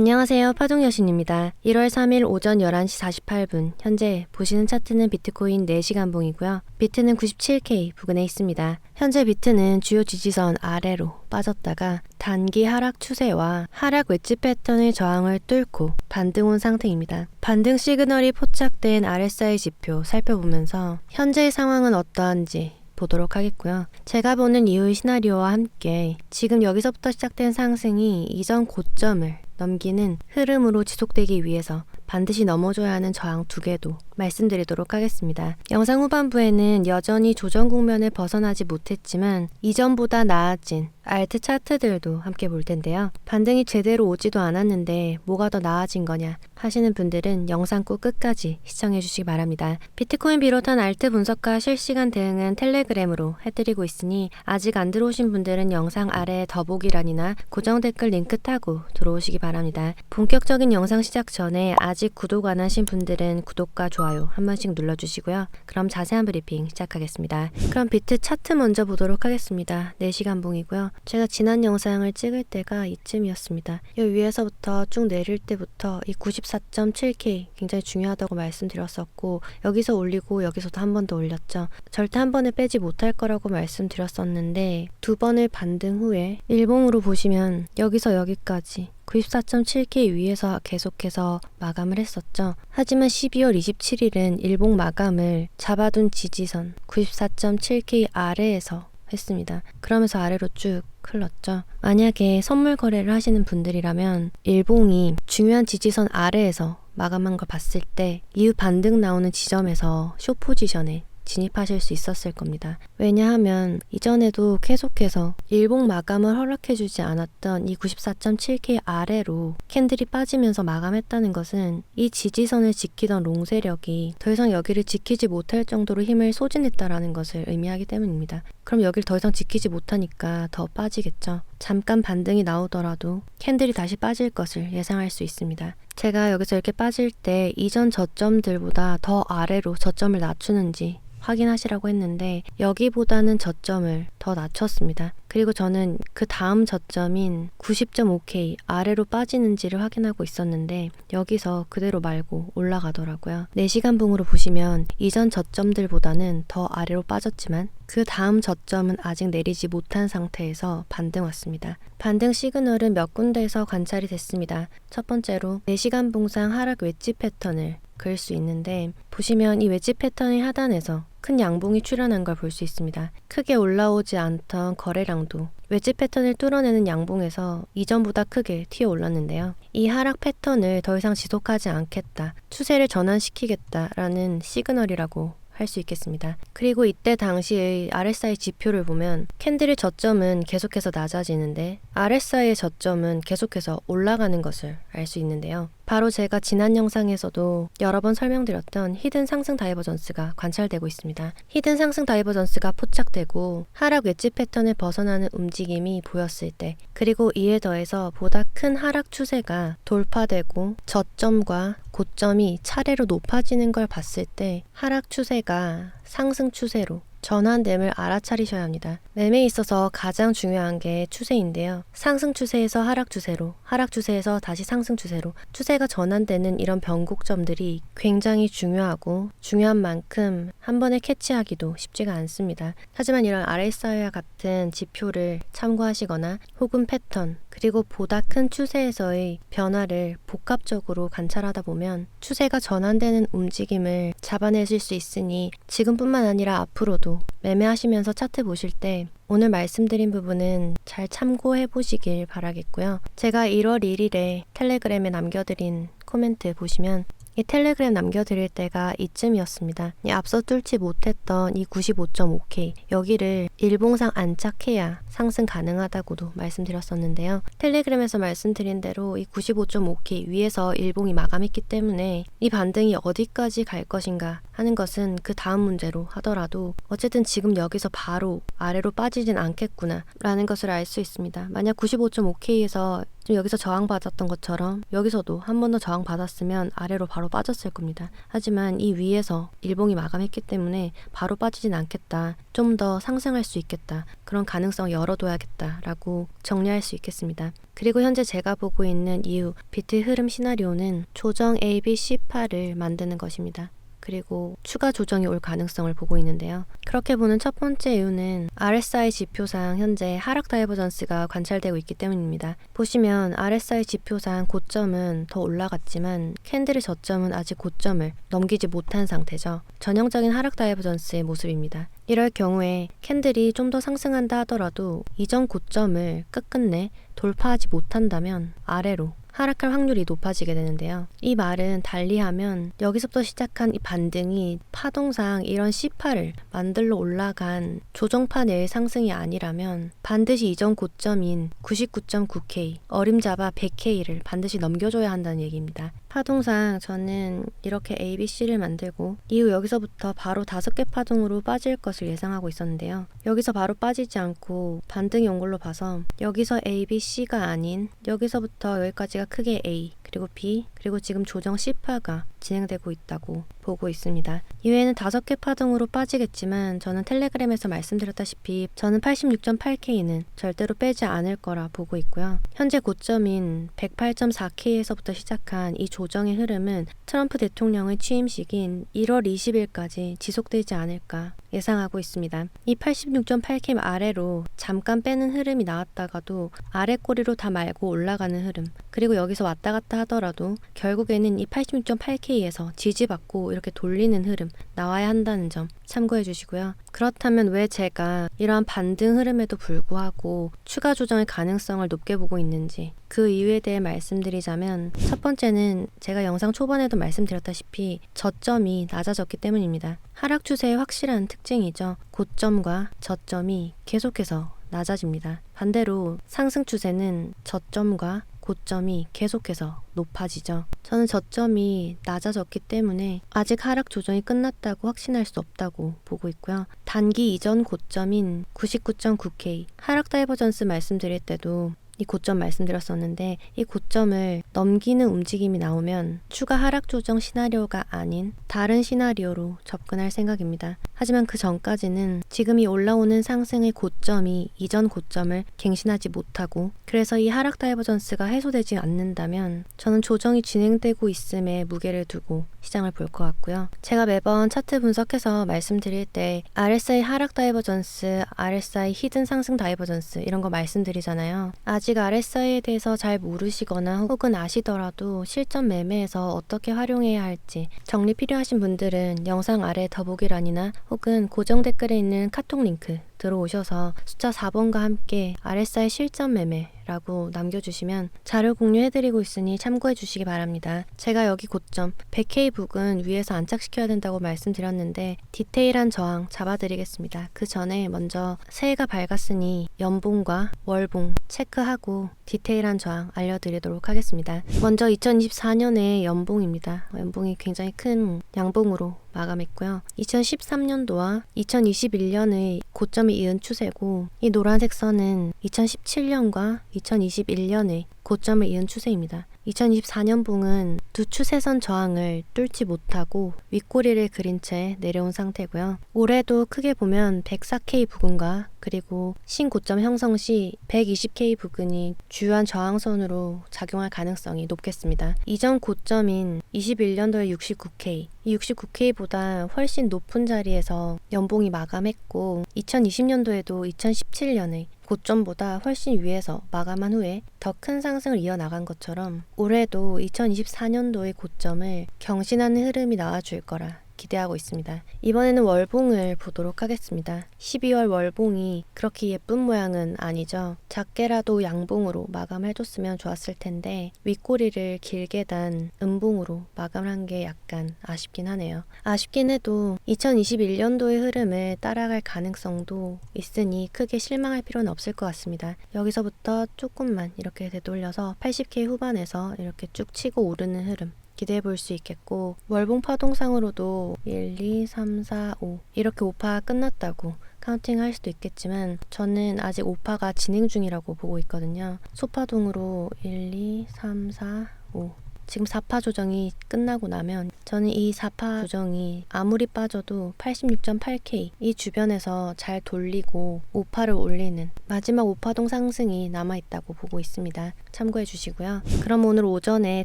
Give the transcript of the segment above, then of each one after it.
안녕하세요. 파동 여신입니다. 1월 3일 오전 11시 48분 현재 보시는 차트는 비트코인 4시간 봉이고요. 비트는 97K 부근에 있습니다. 현재 비트는 주요 지지선 아래로 빠졌다가 단기 하락 추세와 하락 웨지 패턴의 저항을 뚫고 반등 온 상태입니다. 반등 시그널이 포착된 RSI 지표 살펴보면서 현재의 상황은 어떠한지 보도록 하겠고요. 제가 보는 이후의 시나리오와 함께 지금 여기서부터 시작된 상승이 이전 고점을 넘기는 흐름으로 지속되기 위해서 반드시 넘어줘야 하는 저항 두 개도 말씀드리도록 하겠습니다. 영상 후반부에는 여전히 조정 국면을 벗어나지 못했지만 이전보다 나아진 알트 차트들도 함께 볼 텐데요. 반등이 제대로 오지도 않았는데 뭐가 더 나아진 거냐 하시는 분들은 영상 꼭 끝까지 시청해 주시기 바랍니다. 비트코인 비롯한 알트 분석과 실시간 대응은 텔레그램으로 해드리고 있으니 아직 안 들어오신 분들은 영상 아래 더보기란이나 고정 댓글 링크 타고 들어오시기 바랍니다. 본격적인 영상 시작 전에 아직 구독 안 하신 분들은 구독과 좋아요 한 번씩 눌러주시고요. 그럼 자세한 브리핑 시작하겠습니다. 그럼 비트 차트 먼저 보도록 하겠습니다. 4시간 봉이고요. 제가 지난 영상을 찍을 때가 이쯤이었습니다. 이 위에서부터 쭉 내릴 때부터 이 94.7K 굉장히 중요하다고 말씀드렸었고 여기서 올리고 여기서도 한 번 더 올렸죠. 절대 한 번에 빼지 못할 거라고 말씀드렸었는데 두 번을 반등 후에 일봉으로 보시면 여기서 여기까지 94.7K 위에서 계속해서 마감을 했었죠. 하지만 12월 27일은 일봉 마감을 잡아둔 지지선 94.7K 아래에서 했습니다. 그러면서 아래로 쭉 흘렀죠. 만약에 선물 거래를 하시는 분들이라면 일봉이 중요한 지지선 아래에서 마감한 걸 봤을 때 이후 반등 나오는 지점에서 쇼 포지션에 진입하실 수 있었을 겁니다. 왜냐하면 이전에도 계속해서 일봉 마감을 허락해주지 않았던 이 94.7K 아래로 캔들이 빠지면서 마감했다는 것은 이 지지선을 지키던 롱 세력이 더 이상 여기를 지키지 못할 정도로 힘을 소진했다라는 것을 의미하기 때문입니다. 그럼 여기를 더 이상 지키지 못하니까 더 빠지겠죠. 잠깐 반등이 나오더라도 캔들이 다시 빠질 것을 예상할 수 있습니다. 제가 여기서 이렇게 빠질 때 이전 저점들보다 더 아래로 저점을 낮추는지 확인하시라고 했는데 여기보다는 저점을 더 낮췄습니다. 그리고 저는 그 다음 저점인 90.5K 아래로 빠지는지를 확인하고 있었는데 여기서 그대로 말고 올라가더라고요. 4시간 봉으로 보시면 이전 저점들보다는 더 아래로 빠졌지만 그 다음 저점은 아직 내리지 못한 상태에서 반등 왔습니다. 반등 시그널은 몇 군데에서 관찰이 됐습니다. 첫 번째로 4시간 봉상 하락 웨지 패턴을 그을 수 있는데 보시면 이 웨지 패턴의 하단에서 큰 양봉이 출현한 걸 볼 수 있습니다. 크게 올라오지 않던 거래량도 웨지 패턴을 뚫어내는 양봉에서 이전보다 크게 튀어 올랐는데요. 이 하락 패턴을 더 이상 지속하지 않겠다, 추세를 전환시키겠다라는 시그널이라고 할 수 있겠습니다. 그리고 이때 당시의 RSI 지표를 보면 캔들의 저점은 계속해서 낮아지는데 RSI의 저점은 계속해서 올라가는 것을 알 수 있는데요. 바로 제가 지난 영상에서도 여러 번 설명드렸던 히든 상승 다이버전스가 관찰되고 있습니다. 히든 상승 다이버전스가 포착되고 하락 웨지 패턴을 벗어나는 움직임이 보였을 때 그리고 이에 더해서 보다 큰 하락 추세가 돌파되고 저점과 고점이 차례로 높아지는 걸 봤을 때 하락 추세가 상승 추세로 전환됨을 알아차리셔야 합니다. 매매에 있어서 가장 중요한 게 추세인데요. 상승 추세에서 하락 추세로, 하락 추세에서 다시 상승 추세로 추세가 전환되는 이런 변곡점들이 굉장히 중요하고 중요한 만큼 한 번에 캐치하기도 쉽지가 않습니다. 하지만 이런 RSI와 같은 지표를 참고하시거나 혹은 패턴 그리고 보다 큰 추세에서의 변화를 복합적으로 관찰하다 보면 추세가 전환되는 움직임을 잡아내실 수 있으니 지금뿐만 아니라 앞으로도 매매하시면서 차트 보실 때 오늘 말씀드린 부분은 잘 참고해 보시길 바라겠고요. 제가 1월 1일에 텔레그램에 남겨드린 코멘트 보시면 이 텔레그램 남겨드릴 때가 이쯤이었습니다. 이 앞서 뚫지 못했던 이 95.5K 여기를 일봉상 안착해야 상승 가능하다고도 말씀드렸었는데요. 텔레그램에서 말씀드린 대로 이 95.5K 위에서 일봉이 마감했기 때문에 이 반등이 어디까지 갈 것인가 하는 것은 그 다음 문제로 하더라도 어쨌든 지금 여기서 바로 아래로 빠지진 않겠구나 라는 것을 알 수 있습니다. 만약 95.5K에서 좀 여기서 저항받았던 것처럼 여기서도 한 번 더 저항받았으면 아래로 바로 빠졌을 겁니다. 하지만 이 위에서 일봉이 마감했기 때문에 바로 빠지진 않겠다. 좀 더 상승할 수 있겠다. 그런 가능성을 열어둬야겠다라고 정리할 수 있겠습니다. 그리고 현재 제가 보고 있는 이후 비트 흐름 시나리오는 조정 A, B, C8을 만드는 것입니다. 그리고 추가 조정이 올 가능성을 보고 있는데요. 그렇게 보는 첫 번째 이유는 RSI 지표상 현재 하락 다이버전스가 관찰되고 있기 때문입니다. 보시면 RSI 지표상 고점은 더 올라갔지만 캔들의 저점은 아직 고점을 넘기지 못한 상태죠. 전형적인 하락 다이버전스의 모습입니다. 이럴 경우에 캔들이 좀 더 상승한다 하더라도 이전 고점을 끝끝내 돌파하지 못한다면 아래로 하락할 확률이 높아지게 되는데요. 이 말은 달리하면 여기서부터 시작한 이 반등이 파동상 이런 C8을 만들러 올라간 조정파 내의 상승이 아니라면 반드시 이전 고점인 99.9K, 어림잡아 100K를 반드시 넘겨줘야 한다는 얘기입니다. 파동상 저는 이렇게 ABC를 만들고 이후 여기서부터 바로 다섯 개 파동으로 빠질 것을 예상하고 있었는데요. 여기서 바로 빠지지 않고 반등이 온 걸로 봐서 여기서 ABC가 아닌 여기서부터 여기까지가 크게 A 그리고 B 그리고 지금 조정 C파가 진행되고 있다고 보고 있습니다. 이외에는 다섯 개 파동으로 빠지겠지만 저는 텔레그램에서 말씀드렸다시피 저는 86.8K는 절대로 빼지 않을 거라 보고 있고요. 현재 고점인 108.4K에서부터 시작한 이 조정의 흐름은 트럼프 대통령의 취임식인 1월 20일까지 지속되지 않을까 예상하고 있습니다. 이 86.8K 아래로 잠깐 빼는 흐름이 나왔다가도 아래 꼬리로 다 말고 올라가는 흐름 그리고 여기서 왔다 갔다 하더라도 결국에는 이 86.8K에서 지지받고 이렇게 돌리는 흐름 나와야 한다는 점 참고해 주시고요. 그렇다면 왜 제가 이러한 반등 흐름에도 불구하고 추가 조정의 가능성을 높게 보고 있는지 그 이유에 대해 말씀드리자면 첫 번째는 제가 영상 초반에도 말씀드렸다시피 저점이 낮아졌기 때문입니다. 하락 추세의 확실한 특징이죠. 고점과 저점이 계속해서 낮아집니다. 반대로 상승 추세는 저점과 고점이 계속해서 높아지죠. 저는 저점이 낮아졌기 때문에 아직 하락 조정이 끝났다고 확신할 수 없다고 보고 있고요. 단기 이전 고점인 99.9K 하락 다이버전스 말씀드릴 때도 이 고점 말씀드렸었는데 이 고점을 넘기는 움직임이 나오면 추가 하락 조정 시나리오가 아닌 다른 시나리오로 접근할 생각입니다. 하지만 그 전까지는 지금 이 올라오는 상승의 고점이 이전 고점을 갱신하지 못하고 그래서 이 하락 다이버전스가 해소되지 않는다면 저는 조정이 진행되고 있음에 무게를 두고 시장을 볼 것 같고요. 제가 매번 차트 분석해서 말씀드릴 때 RSI 하락 다이버전스, RSI 히든 상승 다이버전스 이런 거 말씀드리잖아요. 아직 RSI에 대해서 잘 모르시거나 혹은 아시더라도 실전 매매에서 어떻게 활용해야 할지 정리 필요하신 분들은 영상 아래 더보기란이나 혹은 고정 댓글에 있는 카톡 링크 들어오셔서 숫자 4번과 함께 RSI 실전 매매라고 남겨주시면 자료 공유해드리고 있으니 참고해 주시기 바랍니다. 제가 여기 고점 100K 북은 위에서 안착시켜야 된다고 말씀드렸는데 디테일한 저항 잡아드리겠습니다. 그 전에 먼저 새해가 밝았으니 연봉과 월봉 체크하고 디테일한 저항 알려드리도록 하겠습니다. 먼저 2024년의 연봉입니다. 연봉이 굉장히 큰 양봉으로 마감했고요. 2013년도와 2021년의 고점이 이은 추세고 이 노란색 선은 2017년과 2021년의 고점을 이은 추세입니다. 2024년 봉은 두 추세선 저항을 뚫지 못하고 윗꼬리를 그린 채 내려온 상태고요. 올해도 크게 보면 104K 부근과 그리고 신고점 형성 시 120K 부근이 주요한 저항선으로 작용할 가능성이 높겠습니다. 이전 고점인 21년도에 69K, 이 69K보다 훨씬 높은 자리에서 연봉이 마감했고 2020년도에도 2017년에 고점보다 훨씬 위에서 마감한 후에 더 큰 상승을 이어나간 것처럼 올해도 2024년도의 고점을 경신하는 흐름이 나와줄 거라 기대하고 있습니다. 이번에는 월봉을 보도록 하겠습니다. 12월 월봉이 그렇게 예쁜 모양은 아니죠. 작게라도 양봉으로 마감해줬으면 좋았을 텐데 윗꼬리를 길게 단 음봉으로 마감한 게 약간 아쉽긴 하네요. 아쉽긴 해도 2021년도의 흐름을 따라갈 가능성도 있으니 크게 실망할 필요는 없을 것 같습니다. 여기서부터 조금만 이렇게 되돌려서 80K 후반에서 이렇게 쭉 치고 오르는 흐름 기대해 볼 수 있겠고 월봉 파동상으로도 1, 2, 3, 4, 5 이렇게 5파 끝났다고 카운팅 할 수도 있겠지만 저는 아직 오파가 진행 중이라고 보고 있거든요. 소파동으로 1, 2, 3, 4, 5 지금 4파 조정이 끝나고 나면 저는 이 4파 조정이 아무리 빠져도 86.8K 이 주변에서 잘 돌리고 5파를 올리는 마지막 5파동 상승이 남아있다고 보고 있습니다. 참고해 주시고요. 그럼 오늘 오전에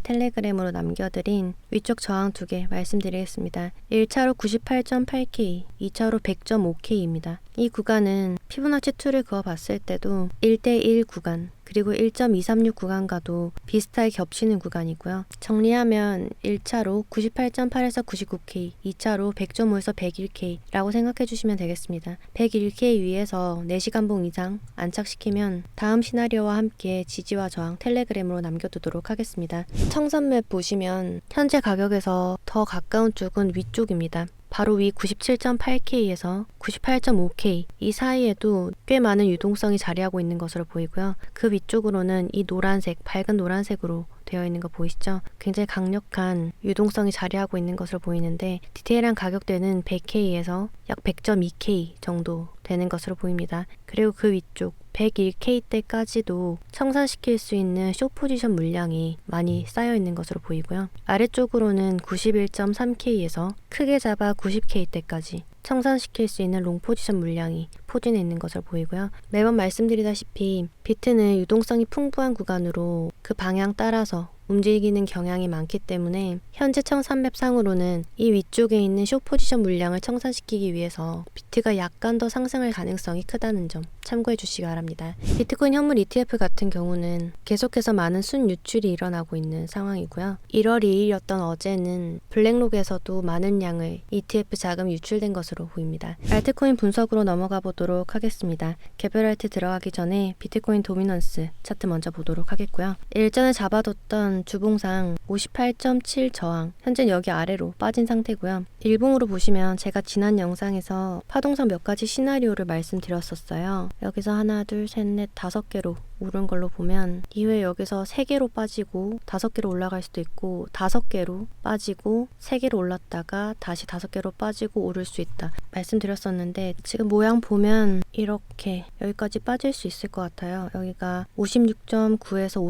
텔레그램으로 남겨드린 위쪽 저항 두 개 말씀드리겠습니다. 1차로 98.8K, 2차로 100.5K입니다. 이 구간은 피부나치 2를 그어봤을 때도 1대1 구간, 그리고 1.236 구간과도 비슷하게 겹치는 구간이고요. 정리하면 1차로 98.8에서 99K, 2차로 100.5에서 101K라고 생각해 주시면 되겠습니다. 101K 위에서 4시간 봉 이상 안착시키면 다음 시나리오와 함께 지지와 저항 텔레그램으로 남겨두도록 하겠습니다. 청산맵 보시면 현재 가격에서 더 가까운 쪽은 위쪽입니다. 바로 위 97.8K에서 98.5K 이 사이에도 꽤 많은 유동성이 자리하고 있는 것으로 보이고요. 그 위쪽으로는 이 노란색, 밝은 노란색으로 되어 있는 거 보이시죠? 굉장히 강력한 유동성이 자리하고 있는 것으로 보이는데 디테일한 가격대는 100K에서 약 100.2K 정도 되는 것으로 보입니다. 그리고 그 위쪽 101K 때까지도 청산시킬 수 있는 쇼 포지션 물량이 많이 쌓여 있는 것으로 보이고요. 아래쪽으로는 91.3K에서 크게 잡아 90K 때까지 청산시킬 수 있는 롱 포지션 물량이 포진해 있는 것으로 보이고요. 매번 말씀드리다시피 비트는 유동성이 풍부한 구간으로 그 방향 따라서 움직이는 경향이 많기 때문에 현재 청산맵 상으로는 이 위쪽에 있는 쇼 포지션 물량을 청산시키기 위해서 비트가 약간 더 상승할 가능성이 크다는 점 참고해 주시기 바랍니다. 비트코인 현물 ETF 같은 경우는 계속해서 많은 순 유출이 일어나고 있는 상황이고요. 1월 2일이었던 어제는 블랙록에서도 많은 양의 ETF 자금 유출된 것으로 보입니다. 알트코인 분석으로 넘어가 보도록 하겠습니다. 개별 알트 들어가기 전에 비트코인 도미넌스 차트 먼저 보도록 하겠고요. 일전에 잡아뒀던 주봉상 58.7 저항, 현재 여기 아래로 빠진 상태고요. 일봉으로 보시면 제가 지난 영상에서 파동상 몇 가지 시나리오를 말씀드렸었어요. 여기서 하나, 둘, 셋, 넷, 다섯 개로 오른 걸로 보면 이후에 여기서 세 개로 빠지고 다섯 개로 올라갈 수도 있고 다섯 개로 빠지고 세 개로 올랐다가 다시 다섯 개로 빠지고 오를 수 있다 말씀드렸었는데 지금 모양 보면 이렇게 여기까지 빠질 수 있을 것 같아요. 여기가 56.9에서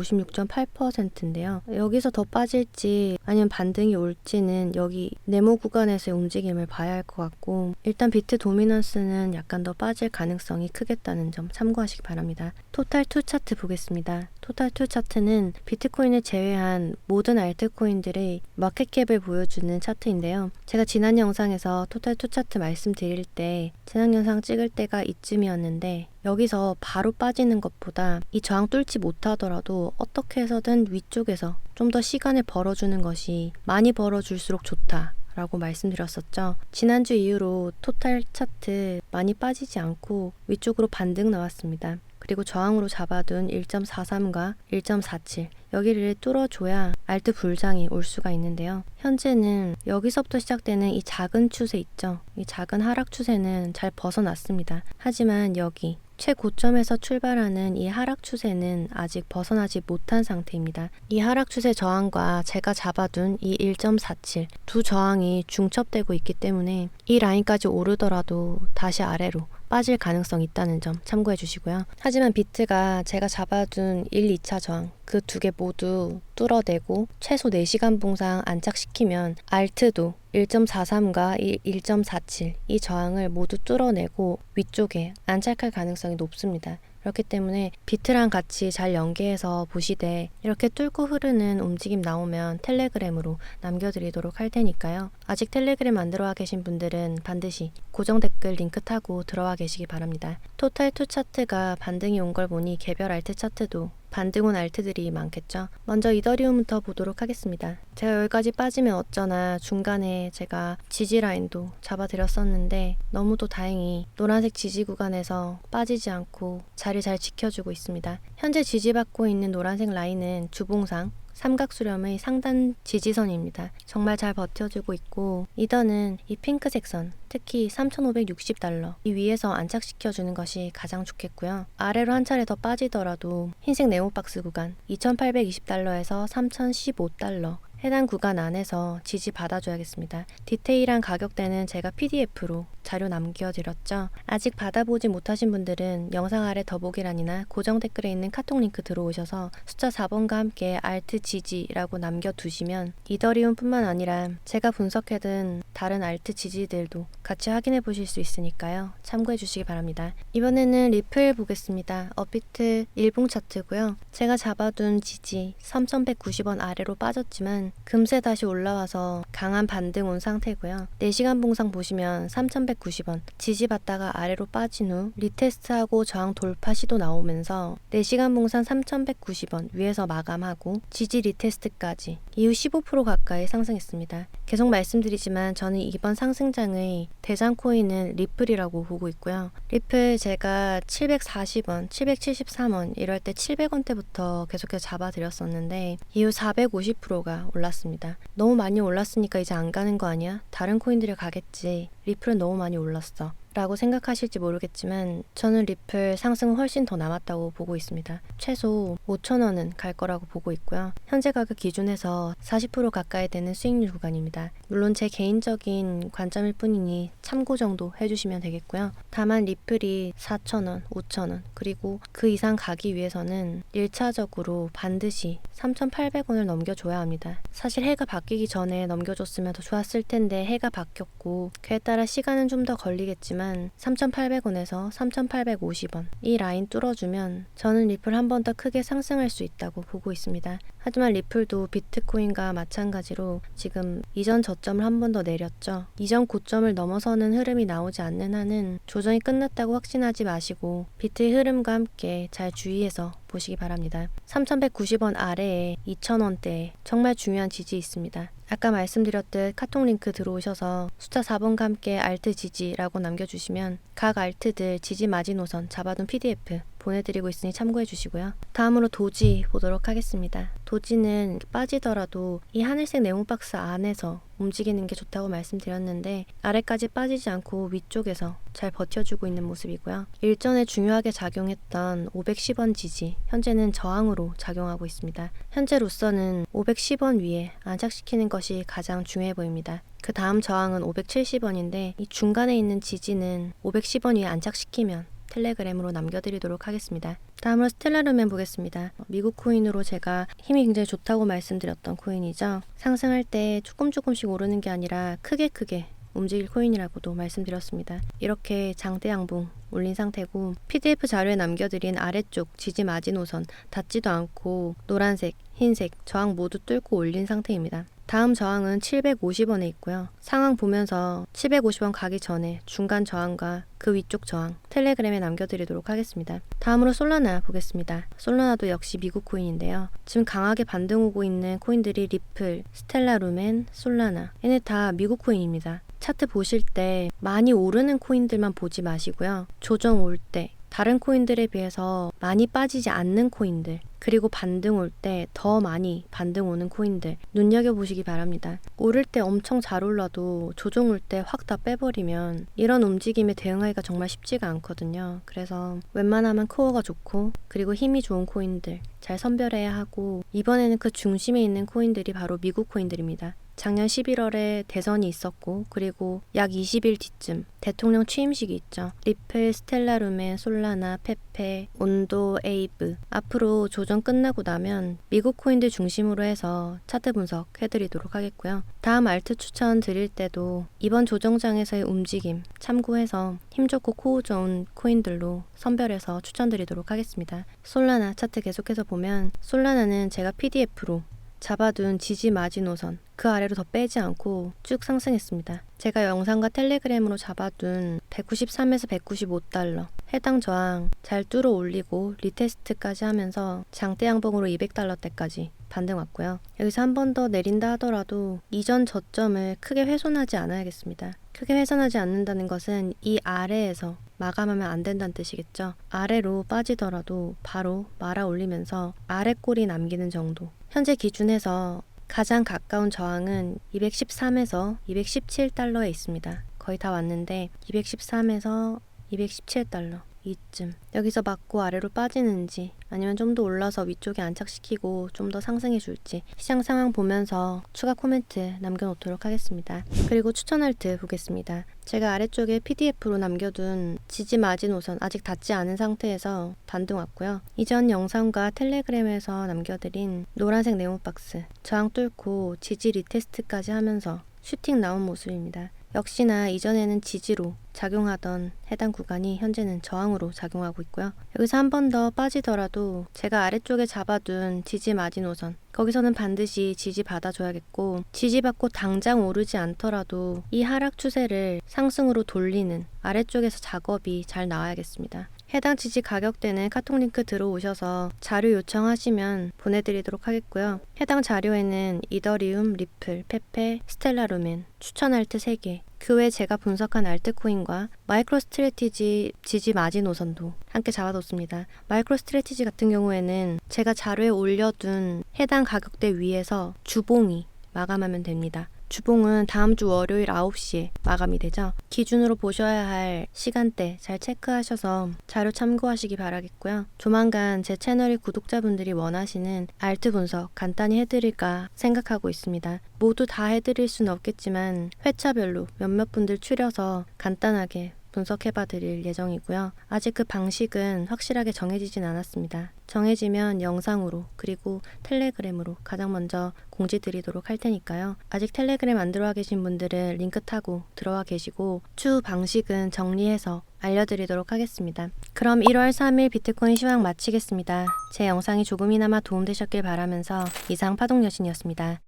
56.8%인데요. 여기서 더 빠질지 아니면 반등이 올지는 여기 네모 구간에서의 움직임을 봐야 할 것 같고 일단 비트 도미넌스는 약간 더 빠질 가능성이 크겠다는 점 참고하시기 바랍니다. 토탈 투차 트 보겠습니다. 토탈 투 차트는 비트코인을 제외한 모든 알트코인들의 마켓캡을 보여주는 차트인데요. 제가 지난 영상에서 토탈 투 차트 말씀드릴 때 지난 영상 찍을 때가 이쯤이었는데 여기서 바로 빠지는 것보다 이 저항 뚫지 못하더라도 어떻게 해서든 위쪽에서 좀 더 시간을 벌어주는 것이 많이 벌어줄수록 좋다. 라고 말씀드렸었죠. 지난주 이후로 토탈 차트 많이 빠지지 않고 위쪽으로 반등 나왔습니다. 그리고 저항으로 잡아둔 1.43과 1.47 여기를 뚫어줘야 알트 불장이 올 수가 있는데요. 현재는 여기서부터 시작되는 이 작은 추세 있죠. 이 작은 하락 추세는 잘 벗어났습니다. 하지만 여기 최고점에서 출발하는 이 하락 추세는 아직 벗어나지 못한 상태입니다. 이 하락 추세 저항과 제가 잡아둔 이 1.47 두 저항이 중첩되고 있기 때문에 이 라인까지 오르더라도 다시 아래로 빠질 가능성이 있다는 점 참고해 주시고요. 하지만 비트가 제가 잡아둔 1, 2차 저항 그 두 개 모두 뚫어내고 최소 4시간 봉상 안착시키면 알트도 1.43과 1.47 이 저항을 모두 뚫어내고 위쪽에 안착할 가능성이 높습니다. 그렇기 때문에 비트랑 같이 잘 연계해서 보시되 이렇게 뚫고 흐르는 움직임 나오면 텔레그램으로 남겨드리도록 할 테니까요. 아직 텔레그램 만들어와 계신 분들은 반드시 고정 댓글 링크 타고 들어와 계시기 바랍니다. 토탈 투 차트가 반등이 온 걸 보니 개별 알트 차트도 반등 온 알트들이 많겠죠. 먼저 이더리움부터 보도록 하겠습니다. 제가 여기까지 빠지면 어쩌나 중간에 제가 지지 라인도 잡아드렸었는데 너무도 다행히 노란색 지지 구간에서 빠지지 않고 자리 잘 지켜주고 있습니다. 현재 지지받고 있는 노란색 라인은 주봉상 삼각수렴의 상단 지지선입니다. 정말 잘 버텨주고 있고 이더는 이 핑크색 선 특히 3,560달러 이 위에서 안착시켜주는 것이 가장 좋겠고요. 아래로 한 차례 더 빠지더라도 흰색 네모박스 구간 2,820달러에서 3,015달러 해당 구간 안에서 지지 받아줘야겠습니다. 디테일한 가격대는 제가 PDF로 자료 남겨드렸죠. 아직 받아보지 못하신 분들은 영상 아래 더보기란이나 고정 댓글에 있는 카톡 링크 들어오셔서 숫자 4번과 함께 알트 지지라고 남겨두시면 이더리움뿐만 아니라 제가 분석해둔 다른 알트 지지들도 같이 확인해 보실 수 있으니까요. 참고해 주시기 바랍니다. 이번에는 리플 보겠습니다. 업비트 일봉 차트고요. 제가 잡아둔 지지 3190원 아래로 빠졌지만 금세 다시 올라와서 강한 반등 온 상태고요. 4시간 봉상 보시면 3190원 지지받다가 아래로 빠진 후 리테스트하고 저항 돌파 시도 나오면서 4시간 봉상 3190원 위에서 마감하고 지지 리테스트까지 이후 15% 가까이 상승했습니다. 계속 말씀드리지만 저는 이번 상승장의 대장 코인은 리플이라고 보고 있고요. 리플 제가 740원, 773원 이럴 때 700원대부터 계속해서 잡아드렸었는데 이후 450%가 올 랐습니다. 너무 많이 올랐으니까 이제 안 가는 거 아니야? 다른 코인들이 가겠지. 리플은 너무 많이 올랐어. 라고 생각하실지 모르겠지만 저는 리플 상승은 훨씬 더 남았다고 보고 있습니다. 최소 5천원은 갈 거라고 보고 있고요. 현재 가격 기준에서 40% 가까이 되는 수익률 구간입니다. 물론 제 개인적인 관점일 뿐이니 참고 정도 해주시면 되겠고요. 다만 리플이 4천원, 5천원 그리고 그 이상 가기 위해서는 1차적으로 반드시 3,800원을 넘겨줘야 합니다. 사실 해가 바뀌기 전에 넘겨줬으면 더 좋았을 텐데 해가 바뀌었고 그에 따라 시간은 좀 더 걸리겠지만 3,800원에서 3,850원 이 라인 뚫어주면 저는 리플 한 번 더 크게 상승할 수 있다고 보고 있습니다. 하지만 리플도 비트코인과 마찬가지로 지금 이전 저점을 한 번 더 내렸죠. 이전 고점을 넘어서는 흐름이 나오지 않는 한은 조정이 끝났다고 확신하지 마시고 비트의 흐름과 함께 잘 주의해서 보시기 바랍니다. 3,190원 아래에 2,000원대에 정말 중요한 지지 있습니다. 아까 말씀드렸듯 카톡 링크 들어오셔서 숫자 4번과 함께 알트 지지라고 남겨주시면 각 알트들 지지 마지노선 잡아둔 PDF 보내드리고 있으니 참고해 주시고요. 다음으로 도지 보도록 하겠습니다. 도지는 빠지더라도 이 하늘색 네모 박스 안에서 움직이는 게 좋다고 말씀드렸는데 아래까지 빠지지 않고 위쪽에서 잘 버텨주고 있는 모습이고요. 일전에 중요하게 작용했던 510원 지지 현재는 저항으로 작용하고 있습니다. 현재로서는 510원 위에 안착시키는 것이 가장 중요해 보입니다. 그 다음 저항은 570원인데 이 중간에 있는 지지는 510원 위에 안착시키면 텔레그램으로 남겨드리도록 하겠습니다. 다음으로 스텔라루멘 보겠습니다. 미국 코인으로 제가 힘이 굉장히 좋다고 말씀드렸던 코인이죠. 상승할 때 조금 조금씩 오르는 게 아니라 크게 크게 움직일 코인이라고도 말씀드렸습니다. 이렇게 장대 양봉 올린 상태고 PDF 자료에 남겨드린 아래쪽 지지 마지노선 닿지도 않고 노란색, 흰색 저항 모두 뚫고 올린 상태입니다. 다음 저항은 750원에 있고요. 상황 보면서 750원 가기 전에 중간 저항과 그 위쪽 저항 텔레그램에 남겨드리도록 하겠습니다. 다음으로 솔라나 보겠습니다. 솔라나도 역시 미국 코인인데요. 지금 강하게 반등 오고 있는 코인들이 리플, 스텔라 루멘, 솔라나 얘네 다 미국 코인입니다. 차트 보실 때 많이 오르는 코인들만 보지 마시고요. 조정 올 때 다른 코인들에 비해서 많이 빠지지 않는 코인들 그리고 반등 올 때 더 많이 반등 오는 코인들 눈여겨보시기 바랍니다. 오를 때 엄청 잘 올라도 조정 올 때 확 다 빼버리면 이런 움직임에 대응하기가 정말 쉽지가 않거든요. 그래서 웬만하면 코어가 좋고 그리고 힘이 좋은 코인들 잘 선별해야 하고 이번에는 그 중심에 있는 코인들이 바로 미국 코인들입니다. 작년 11월에 대선이 있었고 그리고 약 20일 뒤쯤 대통령 취임식이 있죠. 리플, 스텔라루멘, 솔라나, 페페, 온도, 에이브 앞으로 조정 끝나고 나면 미국 코인들 중심으로 해서 차트 분석 해드리도록 하겠고요. 다음 알트 추천 드릴 때도 이번 조정장에서의 움직임 참고해서 힘 좋고 코어 좋은 코인들로 선별해서 추천드리도록 하겠습니다. 솔라나 차트 계속해서 보면 솔라나는 제가 PDF로 잡아둔 지지 마지노선 그 아래로 더 빼지 않고 쭉 상승했습니다. 제가 영상과 텔레그램으로 잡아둔 193에서 195달러 해당 저항 잘 뚫어 올리고 리테스트까지 하면서 장대 양봉으로 200달러대까지 반등 왔고요. 여기서 한 번 더 내린다 하더라도 이전 저점을 크게 훼손하지 않아야겠습니다. 크게 훼손하지 않는다는 것은 이 아래에서 마감하면 안 된다는 뜻이겠죠. 아래로 빠지더라도 바로 말아 올리면서 아래 꼬리 남기는 정도. 현재 기준에서 가장 가까운 저항은 213에서 217달러에 있습니다. 거의 다 왔는데 213에서 217달러 이쯤 여기서 맞고 아래로 빠지는지 아니면 좀 더 올라서 위쪽에 안착시키고 좀 더 상승해 줄지 시장 상황 보면서 추가 코멘트 남겨놓도록 하겠습니다. 그리고 추천 할트 보겠습니다. 제가 아래쪽에 PDF로 남겨둔 지지 마지노선 아직 닿지 않은 상태에서 반등 왔고요. 이전 영상과 텔레그램에서 남겨드린 노란색 네모 박스 저항 뚫고 지지 리테스트까지 하면서 슈팅 나온 모습입니다. 역시나 이전에는 지지로 작용하던 해당 구간이 현재는 저항으로 작용하고 있고요. 여기서 한 번 더 빠지더라도 제가 아래쪽에 잡아둔 지지 마지노선 거기서는 반드시 지지 받아줘야겠고 지지 받고 당장 오르지 않더라도 이 하락 추세를 상승으로 돌리는 아래쪽에서 작업이 잘 나와야겠습니다. 해당 지지 가격대는 카톡 링크 들어오셔서 자료 요청하시면 보내드리도록 하겠고요. 해당 자료에는 이더리움, 리플, 페페, 스텔라루멘 추천 알트 3개 그 외 제가 분석한 알트코인과 마이크로 스트레티지 지지 마진 노선도 함께 잡아뒀습니다. 마이크로 스트레티지 같은 경우에는 제가 자료에 올려둔 해당 가격대 위에서 주봉이 마감하면 됩니다. 주봉은 다음 주 월요일 9시에 마감이 되죠. 기준으로 보셔야 할 시간대 잘 체크하셔서 자료 참고하시기 바라겠고요. 조만간 제 채널의 구독자분들이 원하시는 알트 분석 간단히 해드릴까 생각하고 있습니다. 모두 다 해드릴 수는 없겠지만 회차별로 몇몇 분들 추려서 간단하게 분석해봐 드릴 예정이고요. 아직 그 방식은 확실하게 정해지진 않았습니다. 정해지면 영상으로 그리고 텔레그램으로 가장 먼저 공지 드리도록 할 테니까요. 아직 텔레그램 안 들어와 계신 분들은 링크 타고 들어와 계시고 추후 방식은 정리해서 알려드리도록 하겠습니다. 그럼 1월 3일 비트코인 시황 마치겠습니다. 제 영상이 조금이나마 도움되셨길 바라면서 이상 파동 여신이었습니다.